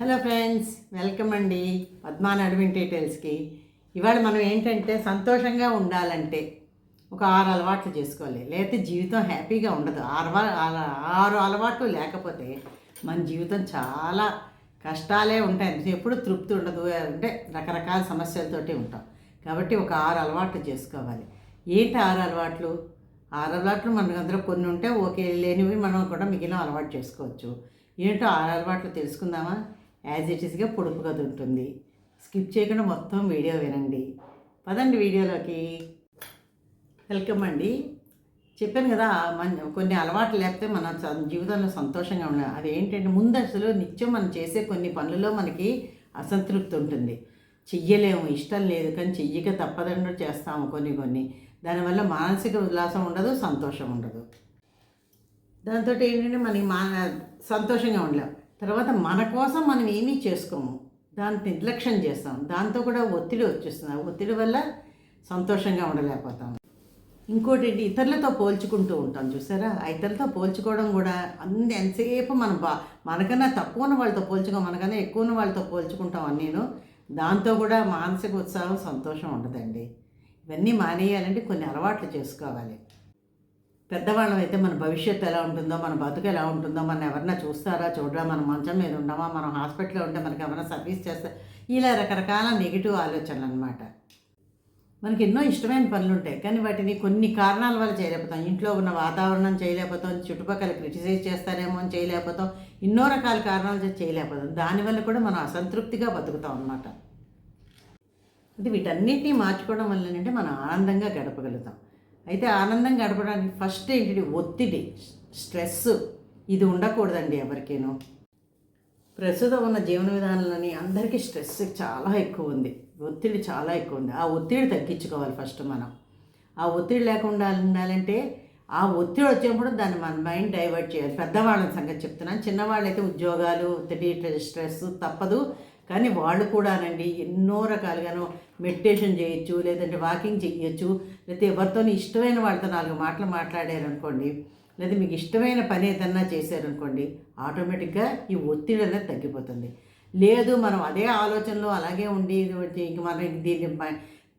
Hello friends welcome అండి పద్మాన్ Edwin డీటెయిల్స్కి ఇవాళ మనం ఏంటంటే సంతోషంగా ఉండాలంటే ఒక ఆరు అలవాట్లు చేసుకోవాలి. లేకపోతే జీవితం హ్యాపీగా ఉండదు. ఆరు ఆరు- అలవాట్లు లేకపోతే మన జీవితం చాలా కష్టాలే ఉంటాయి. ఎప్పుడు తృప్తి ఉండదు అంటే రకరకాల సమస్యలతోటి ఉంటాం. కాబట్టి ఒక ఆరు అలవాట్లు చేసుకోవాలి. ఏంటి ఆరు అలవాట్లు? ఆరు అలవాట్లు మనకు అందరూ కొన్ని ఉంటే ఓకే లేనివి మనం కూడా మిగిలిన అలవాటు చేసుకోవచ్చు. ఏంటో ఆరు అలవాట్లు తెలుసుకుందామా? యాజ్ ఇట్ ఈస్గా పొడుపు కథ ఉంటుంది. స్కిప్ చేయకుండా మొత్తం వీడియో వినండి. పదండి వీడియోలోకి. వెల్కమ్ అండి. చెప్పాను కదా మన కొన్ని అలవాట్లు లేకపోతే మన జీవితంలో సంతోషంగా ఉండాలి. అది ఏంటంటే ముందు అసలు నిత్యం మనం చేసే కొన్ని పనులలో మనకి అసంతృప్తి ఉంటుంది. చెయ్యలేము ఇష్టం లేదు కానీ చెయ్యక తప్పదండు చేస్తాము కొన్ని కొన్ని. దానివల్ల మానసిక ఉల్లాసం ఉండదు సంతోషం ఉండదు. దాంతో ఏంటంటే మనకి మా సంతోషంగా ఉండలేం. తర్వాత మన కోసం మనం ఏమీ చేసుకోము. దాన్ని నిర్లక్ష్యం చేస్తాం. దాంతో కూడా ఒత్తిడి వచ్చేస్తుంది. ఆ ఒత్తిడి వల్ల సంతోషంగా ఉండలేకపోతాం. ఇంకోటి ఏంటి? ఇతరులతో పోల్చుకుంటూ ఉంటాం. చూసారా? ఆ ఇతరులతో పోల్చుకోవడం కూడా అన్ని ఎంతసేపు మనం బా మనకన్నా తక్కువ ఉన్న వాళ్ళతో పోల్చుకో మనకన్నా ఎక్కువ ఉన్న వాళ్ళతో పోల్చుకుంటాం అన్నీను దాంతో కూడా మానసిక ఉత్సాహం సంతోషం ఉండదండి. ఇవన్నీ మానేయాలంటే కొన్ని అలవాట్లు చేసుకోవాలి. పెద్దవాళ్ళం అయితే మన భవిష్యత్తు ఎలా ఉంటుందో మన బతుకు ఎలా ఉంటుందో మనం ఎవరన్నా చూస్తారా చూడరా మనం మంచం మీద ఉండమా మనం హాస్పిటల్లో ఉంటే మనకి ఎవరైనా సర్వీస్ చేస్తే ఇలా రకరకాల నెగిటివ్ ఆలోచనలు అనమాట మనకి ఎన్నో ఇష్టమైన పనులు ఉంటాయి కానీ వాటిని కొన్ని కారణాల వల్ల చేయలేకపోతాం. ఇంట్లో ఉన్న వాతావరణం చేయలేకపోతాం చుట్టుపక్కల క్రిటిసైజ్ చేస్తారేమో అని చేయలేకపోతాం ఎన్నో రకాల కారణాలు చేయలేకపోతాం. దానివల్ల కూడా మనం అసంతృప్తిగా బతుకుతాం అనమాట అది వీటన్నిటినీ మార్చుకోవడం వల్ల ఏంటంటే మనం ఆనందంగా గడపగలుగుతాం. అయితే ఆనందం గడపడానికి ఫస్ట్ ఏంటి ఒత్తిడి స్ట్రెస్ ఇది ఉండకూడదండి ఎవరికేనో. ప్రస్తుతం ఉన్న జీవన విధానంలోని అందరికీ స్ట్రెస్ చాలా ఎక్కువ ఉంది. ఒత్తిడి చాలా ఎక్కువ ఉంది. ఆ ఒత్తిడి తగ్గించుకోవాలి ఫస్ట్ మనం. ఆ ఒత్తిడి లేకుండా ఉండాలంటే ఆ ఒత్తిడి వచ్చినప్పుడు దాన్ని మన మైండ్ డైవర్ట్ చేయాలి. పెద్దవాళ్ళని సంగతి చెప్తున్నాను. చిన్నవాళ్ళైతే ఉద్యోగాలు ఒత్తిడి స్ట్రెస్ తప్పదు. కానీ వాళ్ళు కూడానండి ఎన్నో రకాలుగాను మెడిటేషన్ చేయొచ్చు లేదంటే వాకింగ్ చేయొచ్చు లేకపోతే ఎవరితో ఇష్టమైన వాళ్ళతో నాలుగు మాటలు మాట్లాడారనుకోండి లేదా మీకు ఇష్టమైన పని ఏదన్నా చేశారనుకోండి ఆటోమేటిక్గా ఈ ఒత్తిడి అనేది తగ్గిపోతుంది. లేదు మనం అదే ఆలోచనలో అలాగే ఉండి ఇంక మనం దీన్ని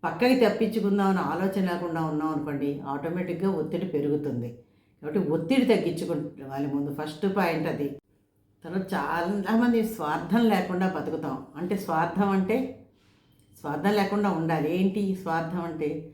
పక్కకి తప్పించుకుందాం అనే ఆలోచన లేకుండా ఉన్నాం అనుకోండి ఆటోమేటిక్గా ఒత్తిడి పెరుగుతుంది. కాబట్టి ఒత్తిడి తగ్గించుకోవాలి ముందు ఫస్ట్ పాయింట్ అది. తర్వాత చాలామంది స్వార్థం లేకుండా బతుకుతాం. అంటే స్వార్థం అంటే స్వార్థం లేకుండా ఉండాలి. ఏంటి స్వార్థం అంటే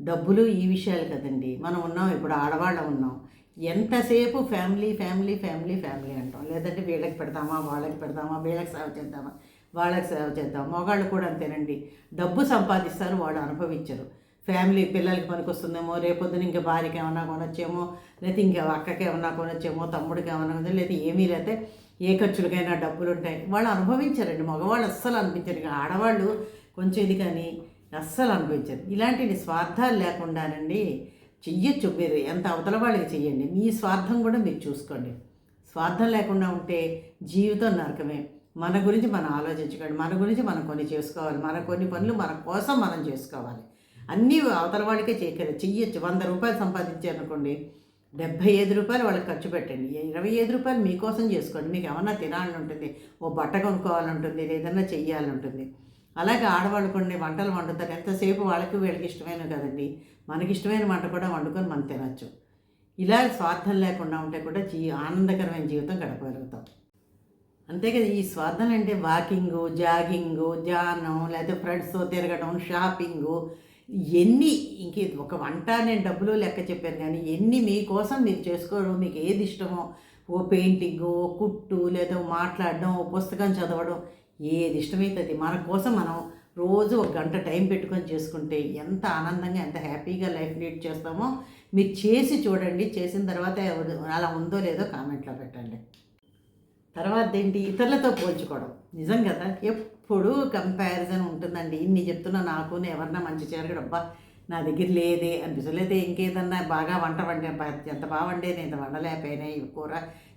డబ్బులు ఈ విషయాలు కదండి. మనం ఉన్నాం ఇప్పుడు ఆడవాళ్ళం ఉన్నాం. ఎంతసేపు ఫ్యామిలీ ఫ్యామిలీ ఫ్యామిలీ ఫ్యామిలీ అంటాం. లేదంటే వీళ్ళకి పెడతామా వాళ్ళకి పెడతామా వీళ్ళకి సేవ చేద్దామా వాళ్ళకి సేవ చేద్దాం మగాళ్ళు కూడా అంతేనండి. డబ్బు సంపాదిస్తారు వాళ్ళు అనుభవించరు. ఫ్యామిలీ పిల్లలకి పనికొస్తుందేమో రేపొద్దున ఇంకా భార్యకి ఏమన్నా కొనొచ్చేమో లేకపోతే ఇంకా అక్కకి ఏమన్నా కొనొచ్చేమో తమ్ముడికి ఏమన్నా కొనొచ్చు లేదా ఏమీ లేకపోతే ఏ ఖర్చులకైనా డబ్బులు ఉంటాయి వాళ్ళు అనుభవించారండి మగవాళ్ళు అస్సలు అనిపించారు. ఇక ఆడవాళ్ళు కొంచెం ఇది కానీ అస్సలు అనిపించారు. ఇలాంటి స్వార్థాలు లేకుండానండి చెయ్యొచ్చు మీరు. ఎంత అవతల వాళ్ళకి చెయ్యండి. మీ స్వార్థం కూడా మీరు చూసుకోండి. స్వార్థం లేకుండా ఉంటే జీవితం నరకమే. మన గురించి మనం ఆలోచించుకోండి. మన గురించి మనం కొన్ని చేసుకోవాలి. మన కొన్ని పనులు మన కోసం మనం చేసుకోవాలి. అన్నీ అవతల వాళ్ళకే చేయగలరు చెయ్యొచ్చు. వంద రూపాయలు సంపాదించారనుకోండి డెబ్భై ఐదు రూపాయలు వాళ్ళకి ఖర్చు పెట్టండి. ఇరవై ఐదు రూపాయలు మీకోసం చేసుకోండి. మీకు ఏమన్నా తినాలని ఉంటుంది ఓ బట్ట కొనుక్కోవాలంటుంది ఏదన్నా చెయ్యాలని ఉంటుంది అలాగే ఆడవాళ్ళు కొన్ని వంటలు వండుతారు. ఎంతసేపు వాళ్ళకి వీళ్ళకి ఇష్టమైన కదండి. మనకి ఇష్టమైన వంట కూడా వండుకొని మనం తినచ్చు. ఇలా స్వార్థం లేకుండా ఉంటే కూడా జీ ఆనందకరమైన జీవితం గడపగలుగుతాం. అంతే కదా ఈ స్వార్థం అంటే వాకింగు జాగింగు ధ్యానం లేకపోతే ఫ్రెండ్స్తో తిరగడం షాపింగు ఎన్ని ఇంక ఒక వంట నేను డబ్బులు లెక్క చెప్పాను కానీ ఎన్ని మీకోసం మీరు చేసుకోవడం మీకు ఏది ఇష్టమో ఓ పెయింటింగ్ ఓ కుట్టు లేదా మాట్లాడడం ఓ పుస్తకం చదవడం ఏది ఇష్టమైతే అది మన కోసం మనం రోజు ఒక గంట టైం పెట్టుకొని చేసుకుంటే ఎంత ఆనందంగా ఎంత హ్యాపీగా లైఫ్ లీడ్ చేస్తామో మీరు చేసి చూడండి. చేసిన తర్వాత ఎవరు- అలా ఉందో లేదో కామెంట్లో పెట్టండి. తర్వాత ఏంటి ఇతరులతో పోల్చుకోవడం. నిజం కదా? ఎప్పుడు కంపారిజన్ ఉంటుందండి. ఇన్ని చెప్తున్నా నాకు ఎవరన్నా మంచి చేరగడు. అబ్బా నా దగ్గర లేదే అనిపించలేదే ఇంకేదన్నా బాగా వంట వండే ఎంత బాగా వండే నేను వండలేకపోయినా ఈ కూర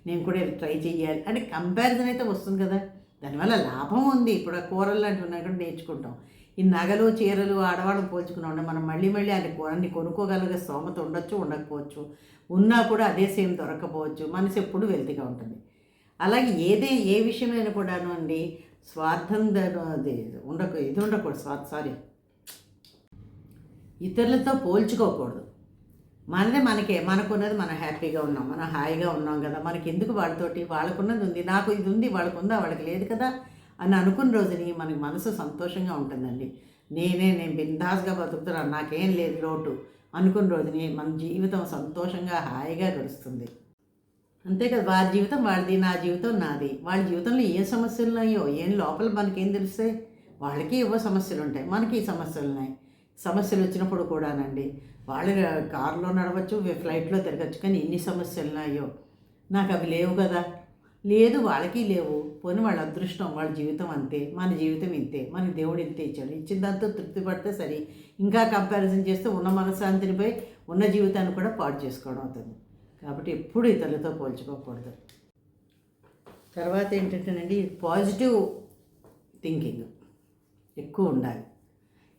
నేను కూడా ట్రై చేయాలి అంటే కంపారిజన్ అయితే వస్తుంది కదా? దానివల్ల లాభం ఉంది. ఇప్పుడు ఆ కూరలు లాంటివి ఉన్నాయి కూడా నేర్చుకుంటాం. ఈ నగలు చీరలు ఆడవాళ్ళని పోల్చుకున్నాం మనం మళ్ళీ మళ్ళీ అన్ని అన్ని కొనుక్కోగలిగే స్తోమత ఉండొచ్చు ఉండకపోవచ్చు. ఉన్నా కూడా అదే సేమ్ దొరకపోవచ్చు. మనసు ఎప్పుడు వెల్తీగా ఉంటుంది. అలాగే ఏదే ఏ విషయమైనా కూడాను అండి స్వార్థం అది ఉండకు ఇది ఉండకూడదు స్వార్థ సారీ. ఇతరులతో పోల్చుకోకూడదు. మనదే మనకే మనకున్నది మనం హ్యాపీగా ఉన్నాం మనం హాయిగా ఉన్నాం కదా మనకి ఎందుకు వాళ్ళతోటి వాళ్ళకున్నది ఉంది నాకు ఇది ఉంది వాళ్ళకు ఉందా వాళ్ళకి లేదు కదా అని అనుకున్న రోజుని మనకి మనసు సంతోషంగా ఉంటుందండి. నేనే నేను బిందాస్గా బతుకుతున్నాను నాకేం లేదు లోటు అనుకున్న రోజుని మన జీవితం సంతోషంగా హాయిగా గడుస్తుంది. అంతే కదా వారి జీవితం వాళ్ళది నా జీవితం నాది. వాళ్ళ జీవితంలో ఏ సమస్యలు ఉన్నాయో ఏం లోపల మనకేం తెలుస్తాయి? వాళ్ళకి ఏవో సమస్యలు ఉంటాయి మనకి ఈ సమస్యలు ఉన్నాయి సమస్యలు వచ్చినప్పుడు కూడానండి. వాళ్ళు కారులో నడవచ్చు ఫ్లైట్లో తిరగచ్చు కానీ ఎన్ని సమస్యలు ఉన్నాయో నాకు అవి లేవు కదా. లేదు వాళ్ళకి లేవు. పోనీ వాళ్ళ అదృష్టం వాళ్ళ జీవితం అంతే. మన జీవితం ఇంతే. మన దేవుడు ఇంతే ఇచ్చాడు. ఇచ్చిన దాంతో తృప్తి పడితే సరే. ఇంకా కంపారిజన్ చేస్తే ఉన్న మనశ్శాంతినిపై ఉన్న జీవితాన్ని కూడా పాడు చేసుకోవడం అవుతుంది. కాబట్టి ఎప్పుడు ఇతరులతో పోల్చుకోకూడదు. తర్వాత ఏంటంటేనండి పాజిటివ్ థింకింగ్ ఎక్కువ ఉండాలి.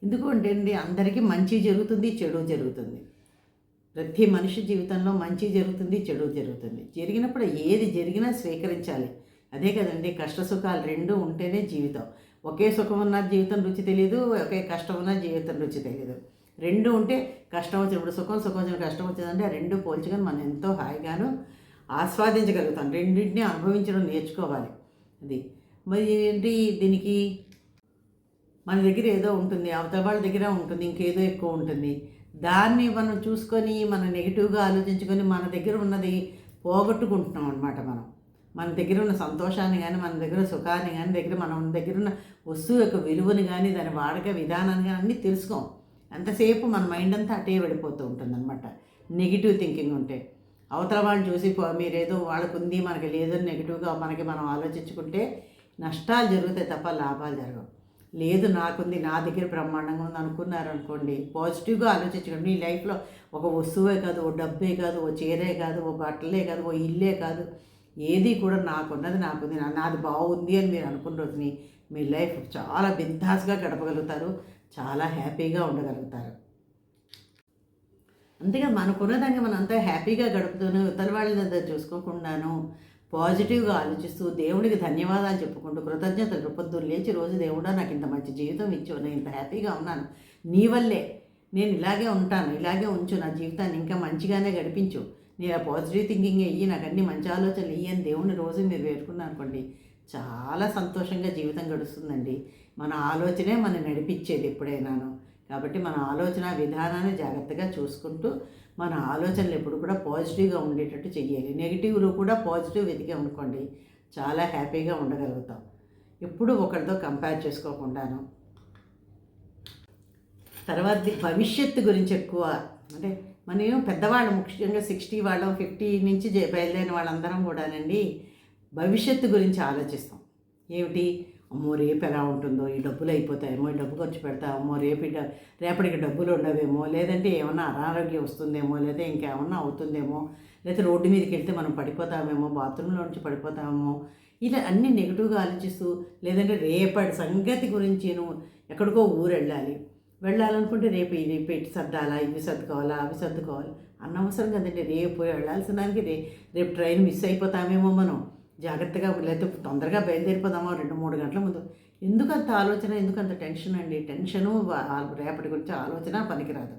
ఎందుకు అంటే అండి అందరికీ మంచి జరుగుతుంది చెడు జరుగుతుంది. ప్రతి మనిషి జీవితంలో మంచి జరుగుతుంది చెడు జరుగుతుంది. జరిగినప్పుడు ఏది జరిగినా స్వీకరించాలి. అదే కదండి కష్ట సుఖాలు రెండు ఉంటేనే జీవితం. ఒకే సుఖం ఉన్న జీవితం రుచి తెలియదు ఒకే కష్టం ఉన్న జీవితం రుచి తెలియదు రెండు ఉంటే కష్టం వచ్చినప్పుడు సుఖం సుఖం వచ్చిన కష్టం వచ్చిందంటే ఆ రెండు పోల్చుకొని మనం ఎంతో హాయిగాను ఆస్వాదించగలుగుతాం. రెండింటిని అనుభవించడం నేర్చుకోవాలి. అది. మరి ఏంటి దీనికి? మన దగ్గర ఏదో ఉంటుంది. అవతల వాళ్ళ దగ్గర ఉంటుంది. ఇంకేదో ఎక్కువ ఉంటుంది. దాన్ని మనం చూసుకొని మనం నెగిటివ్గా ఆలోచించుకొని మన దగ్గర ఉన్నది పోగొట్టుకుంటున్నాం అనమాట మనం. మన దగ్గర ఉన్న సంతోషాన్ని కానీ మన దగ్గర సుఖాన్ని కానీ దగ్గర మన దగ్గర ఉన్న వస్తువు యొక్క విలువని కానీ దాని వాడక విధానాన్ని కానీ అన్నీ తెలుసుకోం. ఎంతసేపు మన మైండ్ అంతా అటే వెళ్ళిపోతూ ఉంటుంది అనమాట నెగిటివ్ థింకింగ్ ఉంటే. అవతల వాళ్ళు చూసి మీరేదో వాళ్ళకు ఉంది మనకి లేదో నెగిటివ్గా మనకి మనం ఆలోచించుకుంటే నష్టాలు జరుగుతాయి తప్ప లాభాలు జరగవు. లేదు నాకుంది నా దగ్గర బ్రహ్మాండంగా ఉంది అనుకున్నారు అనుకోండి పాజిటివ్గా ఆలోచించకండి. మీ లైఫ్లో ఒక వస్తువే కాదు ఓ డబ్బే కాదు ఓ చీరే కాదు ఓ బట్టలే కాదు ఓ ఇల్లే కాదు. ఏది కూడా నాకున్నది నాకుంది. నాది బాగుంది అని మీరు అనుకున్న రోజుని మీ లైఫ్ చాలా బిందాస్గా గడపగలుగుతారు. చాలా హ్యాపీగా ఉండగలుగుతారు. అంతేగా మనకున్నదాన్ని మనం అంతా హ్యాపీగా గడుపుతూను ఇతర వాళ్ళ దగ్గర చూసుకోకుండాను పాజిటివ్గా ఆలోచిస్తూ దేవుడికి ధన్యవాదాలు చెప్పుకుంటూ కృతజ్ఞతలు పొద్దున్న లేచి రోజు దేవుడా నాకు ఇంత మంచి జీవితం ఇచ్చావు నేను ఇంత హ్యాపీగా ఉన్నాను. నీ వల్లే నేను ఇలాగే ఉంటాను ఇలాగే ఉంచు నా జీవితాన్ని ఇంకా మంచిగానే గడిపించు. నేను ఆ పాజిటివ్ థింకింగ్ అయ్యి నాకు అన్ని మంచి ఆలోచనలు ఇయ్యని దేవుడిని దేవుని రోజు మీరు వేడుకున్నారు అనుకోండి చాలా సంతోషంగా జీవితం గడుస్తుందండి. మన ఆలోచనే మనం నడిపించేది ఎప్పుడైనాను. కాబట్టి మన ఆలోచన విధానాన్ని జాగ్రత్తగా చూసుకుంటూ మన ఆలోచనలు ఎప్పుడు కూడా పాజిటివ్గా ఉండేటట్టు చెయ్యాలి. నెగిటివ్లో కూడా పాజిటివ్ వెతికి అనుకోండి చాలా హ్యాపీగా ఉండగలుగుతాం. ఎప్పుడు ఒకరితో కంపేర్ చేసుకోకుండాను. తర్వాత భవిష్యత్తు గురించి ఎక్కువ అంటే మనం పెద్దవాళ్ళు ముఖ్యంగా సిక్స్టీ వాళ్ళం ఫిఫ్టీ నుంచి బయలుదేరిన వాళ్ళందరం కూడానండి భవిష్యత్తు గురించి ఆలోచిస్తాం. ఏమిటి? అమ్మో రేపు ఎలా ఉంటుందో? ఈ డబ్బులు అయిపోతాయేమో ఈ డబ్బు ఖర్చు పెడతామో రేపు రేపటికి డబ్బులు ఉండవేమో లేదంటే ఏమన్నా అనారోగ్యం వస్తుందేమో లేదా ఇంకేమన్నా అవుతుందేమో లేదా రోడ్డు మీదకి వెళ్తే మనం పడిపోతామేమో బాత్రూంలో నుంచి పడిపోతామేమో ఇలా అన్ని నెగిటివ్గా ఆలోచిస్తూ లేదంటే రేపటి సంగతి గురించి నువ్వు ఎక్కడికో ఊరు వెళ్ళాలి వెళ్ళాలనుకుంటే రేపు ఇది పెట్టి సర్దాలా ఇవి సర్దుకోవాలా అవి సర్దుకోవాలి. అనవసరం కదండి రేపు వెళ్ళాల్సిన దానికి రే రేపు ట్రైన్ మిస్ అయిపోతామేమో మనం. జాగ్రత్తగా లేకపోతే తొందరగా బయలుదేరిపోదామా రెండు మూడు గంటల ముందు? ఎందుకు అంత ఆలోచన ఎందుకు అంత టెన్షన్ అండి? టెన్షను రేపటి గురించి ఆలోచన పనికిరాదు.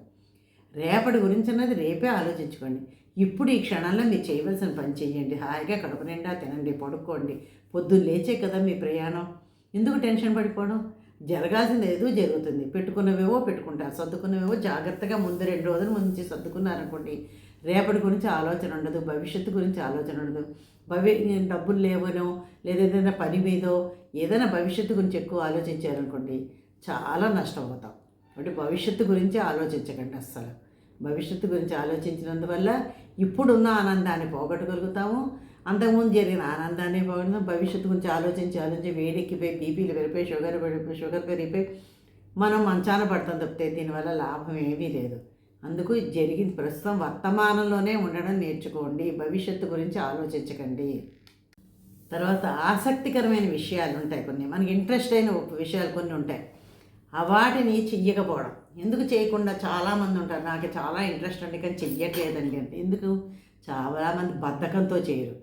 రేపటి గురించి అన్నది రేపే ఆలోచించుకోండి. ఇప్పుడు ఈ క్షణంలో మీరు చేయవలసిన పని చేయండి. హాయిగా కడుపు నిండా తినండి పడుకోండి. పొద్దున్న లేచే కదా మీ ప్రయాణం. ఎందుకు టెన్షన్ పడిపోవడం? జరగాల్సింది ఏదో జరుగుతుంది. పెట్టుకున్నవేవో పెట్టుకుంటారు. సర్దుకున్నవేవో జాగ్రత్తగా ముందు రెండు రోజుల ముందు సర్దుకున్నారనుకోండి రేపటి గురించి ఆలోచన ఉండదు భవిష్యత్తు గురించి ఆలోచన ఉండదు. భవి డబ్బులు లేవనో లేదా ఏదైనా పని మీదో ఏదైనా భవిష్యత్తు గురించి ఎక్కువ ఆలోచించారనుకోండి చాలా నష్టపోతాం. అంటే భవిష్యత్తు గురించి ఆలోచించకండి అస్సలు. భవిష్యత్తు గురించి ఆలోచించినందువల్ల ఇప్పుడున్న ఆనందాన్ని పోగొట్టగలుగుతాము. అంతకుముందు జరిగిన ఆనందాన్ని పోగొడతాం భవిష్యత్తు గురించి ఆలోచించి ఆలోచించి వేడెక్కిపోయి బీపీలు పెరిగిపోయి షుగర్ పెరిగిపోయి షుగర్ పెరిగిపోయి మనం మంచాన పడతాం తప్పితే దీనివల్ల లాభం ఏమీ లేదు. అందుకు ఇది జరిగింది. ప్రస్తుతం వర్తమానంలోనే ఉండడం నేర్చుకోండి. భవిష్యత్తు గురించి ఆలోచించకండి. తర్వాత ఆసక్తికరమైన విషయాలు ఉంటాయి కొన్ని. మనకి ఇంట్రెస్ట్ అయిన విషయాలు కొన్ని ఉంటాయి. అవాటిని వాటిని చెయ్యకపోవడం. ఎందుకు చేయకుండా చాలామంది ఉంటారు. నాకు చాలా ఇంట్రెస్ట్ అండి కానీ చెయ్యట్లేదండి అంటే ఎందుకు? చాలామంది బద్ధకంతో చేయరు.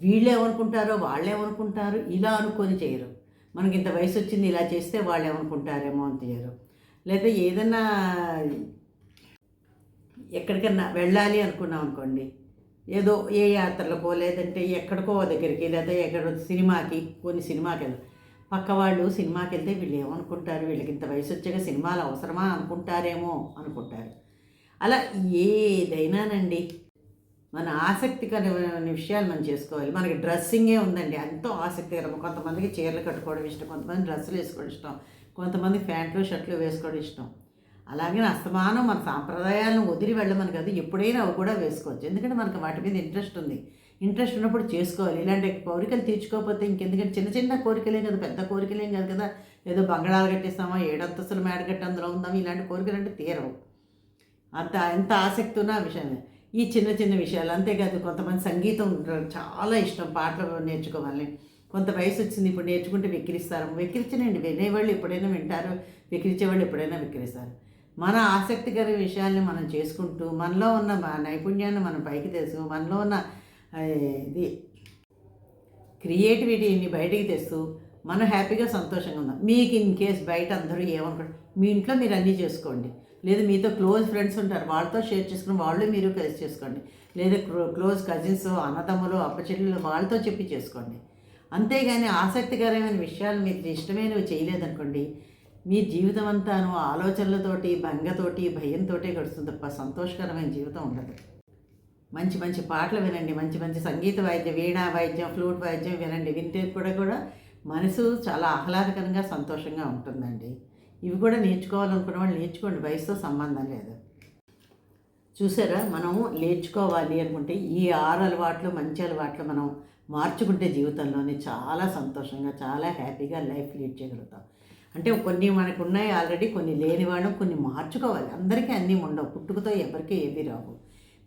వీళ్ళు ఏమనుకుంటారో వాళ్ళు ఏమనుకుంటారు ఇలా అనుకొని చేయరు. మనకి ఇంత వయసు వచ్చింది ఇలా చేస్తే వాళ్ళు ఏమనుకుంటారేమో అని చేయరు లేదా ఏదైనా ఎక్కడికన్నా వెళ్ళాలి అనుకున్నాం అనుకోండి. ఏదో ఏ యాత్రలకో లేదంటే ఎక్కడికో దగ్గరికి లేదా ఎక్కడ సినిమాకి కొన్ని సినిమాకి వెళ్దాం. పక్క వాళ్ళు సినిమాకి వెళ్తే వీళ్ళు ఏమనుకుంటారు? వీళ్ళకి ఇంత వయసు వచ్చాక సినిమాలు అవసరమా అనుకుంటారేమో అనుకుంటారు. అలా ఏదైనానండి మన ఆసక్తికరమైన విషయాలు మనం చేసుకోవాలి. మనకి డ్రెస్సింగే ఉందండి ఎంతో ఆసక్తికరం. కొంతమందికి చీరలు కట్టుకోవడం ఇష్టం కొంతమంది డ్రెస్సులు వేసుకోవడం ఇష్టం కొంతమంది ప్యాంట్లు షర్ట్లు వేసుకోవడం ఇష్టం. అలాగే అస్తమానం మన సాంప్రదాయాలను వదిలి వెళ్ళమని కాదు ఎప్పుడైనా అవి కూడా వేసుకోవచ్చు. ఎందుకంటే మనకు వాటి మీద ఇంట్రెస్ట్ ఉంది. ఇంట్రెస్ట్ ఉన్నప్పుడు చేసుకోవాలి. ఇలాంటి కోరికలు తీర్చుకోకపోతే ఇంకెందుకంటే చిన్న చిన్న కోరికలేం కదా పెద్ద కోరికలేం కాదు కదా. ఏదో బంగాళాలు కట్టేస్తామా ఏడంతస్తులు మేడ కట్టి అందులో ఉందాం ఇలాంటి కోరికలు అంటే తీరవు. అంత ఎంత ఆసక్తి ఉన్న విషయమే ఈ చిన్న చిన్న విషయాలు అంతేకాదు కొంతమంది సంగీతం చాలా ఇష్టం పాటలు నేర్చుకోవాలి కొంత వయసు వచ్చింది ఇప్పుడు నేర్చుకుంటే వెక్కిరిస్తారు. వెక్కిరించనండి వినేవాళ్ళు ఎప్పుడైనా వింటారు వెక్కిరించేవాళ్ళు ఎప్పుడైనా వెక్కిరిస్తారు. మన ఆసక్తికర విషయాల్ని మనం చేసుకుంటూ మనలో ఉన్న నైపుణ్యాన్ని మనం పైకి తెస్తూ మనలో ఉన్న ఇది క్రియేటివిటీని బయటికి తెస్తూ మనం హ్యాపీగా సంతోషంగా ఉందాం మీకు ఇన్ కేస్ బయట అందరూ ఏమనుకుంటారు మీ ఇంట్లో మీరు అన్నీ చేసుకోండి. లేదా మీతో క్లోజ్ ఫ్రెండ్స్ ఉంటారు వాళ్ళతో షేర్ చేసుకుని వాళ్ళు మీరు కలిసి చేసుకోండి. లేదా క్లోజ్ కజిన్స్ అన్నదమ్ములు అప్పచెల్లెలు వాళ్ళతో చెప్పి చేసుకోండి. అంతేగాని ఆసక్తికరమైన విషయాలు మీకు ఇష్టమైనవి చేయలేదనుకోండి మీ జీవితం అంతాను ఆలోచనలతోటి భంగతోటి భయంతోటే గడుస్తుంది తప్ప సంతోషకరమైన జీవితం ఉండదు. మంచి మంచి పాటలు వినండి. మంచి మంచి సంగీత వాయిద్యం వీణా వాయిద్యం ఫ్లూట్ వాయిద్యం వినండి. వింటే కూడా కూడా మనసు చాలా ఆహ్లాదకరంగా సంతోషంగా ఉంటుందండి. ఇవి కూడా నేర్చుకోవాలనుకున్న వాళ్ళు నేర్చుకోండి. వయసుతో సంబంధం లేదు. చూసారా? మనం నేర్చుకోవాలి అనుకుంటే ఈ ఆరు అలవాట్లు మంచి అలవాట్లు మనం మార్చుకుంటే జీవితంలోనే చాలా సంతోషంగా చాలా హ్యాపీగా లైఫ్ లీడ్ చేయగలుగుతాం. అంటే కొన్ని మనకు ఉన్నాయి ఆల్రెడీ కొన్ని లేని కొన్ని మార్చుకోవాలి. అందరికీ అన్నీ ఉండవు. పుట్టుకతో ఎవరికీ ఏవి రావు.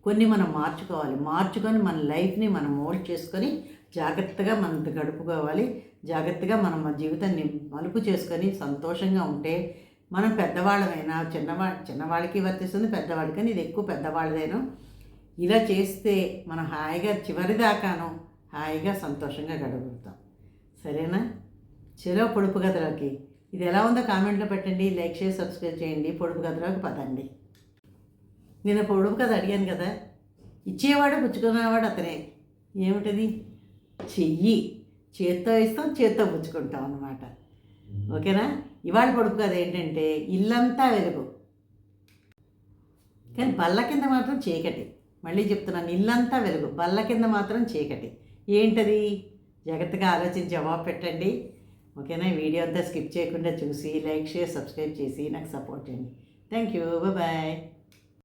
కొన్ని మనం మార్చుకోవాలి. మార్చుకొని మన లైఫ్ని మనం మోల్డ్ చేసుకొని జాగ్రత్తగా మనం గడుపుకోవాలి. జాగ్రత్తగా మనం మన జీవితాన్ని మలుపు చేసుకొని సంతోషంగా ఉంటే మనం పెద్దవాళ్ళమైనా చిన్నవా చిన్నవాళ్ళకి వర్తిస్తుంది పెద్దవాళ్ళకి కానీ ఇది ఎక్కువ పెద్దవాళ్ళదైనా. ఇలా చేస్తే మనం హాయిగా చివరిదాకాను హాయిగా సంతోషంగా గడుపుతాం సరేనా? చెరో పొడుపు గదిలోకి ఇది ఎలా ఉందో కామెంట్లో పెట్టండి లైక్ చేసి సబ్స్క్రైబ్ చేయండి. పొడుపు కథలోకి పదండి. నేను పొడుపు కథ అడిగాను కదా ఇచ్చేవాడు పుచ్చుకునేవాడు అతనే. ఏమిటది? చెయ్యి. చేత్తో ఇస్తాం చేత్తో పుచ్చుకుంటాం అన్నమాట. ఓకేనా? ఇవాళ పొడుపు కథ ఏంటంటే ఇల్లంతా వెలుగు. కానీ బల్ల కింద మాత్రం చీకటి. మళ్ళీ చెప్తున్నాను ఇల్లంతా వెలుగు. బల్ల కింద మాత్రం చీకటి. ఏంటది? జాగ్రత్తగా ఆలోచించి జవాబు పెట్టండి. ఓకేనా? ఈ వీడియో అంతా స్కిప్ చేయకుండా చూసి లైక్ షేర్ సబ్స్క్రైబ్ చేసి నాకు సపోర్ట్ చేయండి. Thank you. బాయ్